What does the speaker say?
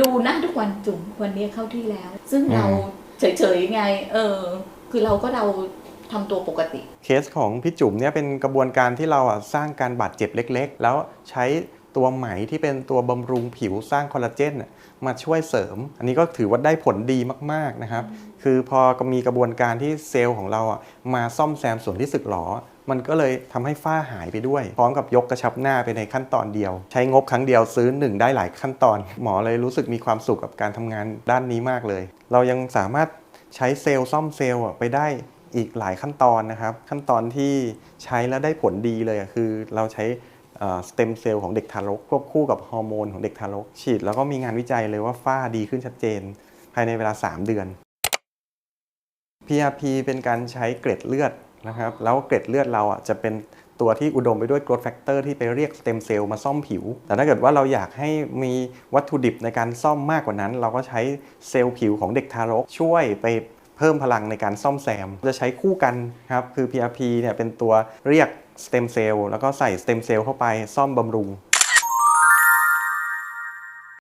ดูนะทุกวันจุ๋มวันนี้เข้าที่แล้ว ซึ่งอืมเราเฉยๆไง เออ คือเราก็เราทำตัวปกติ เคสของพี่จุ๋มเนี่ยเป็นกระบวนการที่เราอะสร้างการบาดเจ็บเล็กๆ แล้วใช้ตัวไหมที่เป็นตัวบำรุงผิวสร้างคอลลาเจนน่ะมาช่วยเสริม อันนี้ก็ถือว่าได้ผลดีมากๆนะครับ คือพอมีกระบวนการที่เซลล์ของเราอะมาซ่อมแซมส่วนที่สึกหรอ มันก็เลยทำให้ฝ้าหายไปด้วย พร้อมกับยกกระชับหน้าไปในขั้นตอนเดียว ใช้งบครั้งเดียวซื้อหนึ่งได้หลายขั้นตอน หมอเลยรู้สึกมีความสุขกับการทำงานด้านนี้มากเลย เรายังสามารถใช้เซลล์ซ่อมเซลล์ไปได้อีกหลายขั้นตอนนะครับ ขั้นตอนที่ใช้แล้วได้ผลดีเลยคือเราใช้สเต็มเซลล์ของเด็กทารกควบคู่กับฮอร์โมนของเด็กทารกฉีด แล้วก็มีงานวิจัยเลยว่าฝ้าดีขึ้นชัดเจน ภายในเวลา 3 เดือน PRP เป็นการใช้เกร็ดเลือด นะครับแล้วเกร็ดเลือดเราอะจะเป็นตัวที่อุดมไปด้วย growth factor ที่ไปเรียกสเต็มเซลล์มาซ่อมผิว แต่ถ้าเกิดว่าเราอยากให้มีวัตถุดิบในการซ่อมมากกว่านั้น เราก็ใช้เซลล์ผิวของเด็กทารก ช่วยไปเพิ่มพลังในการซ่อมแซม จะใช้คู่กันครับ คือ PRP เนี่ยเป็นตัวเรียกสเต็มเซลล์แล้วก็ใส่สเต็มเซลล์เข้าไปซ่อมบำรุง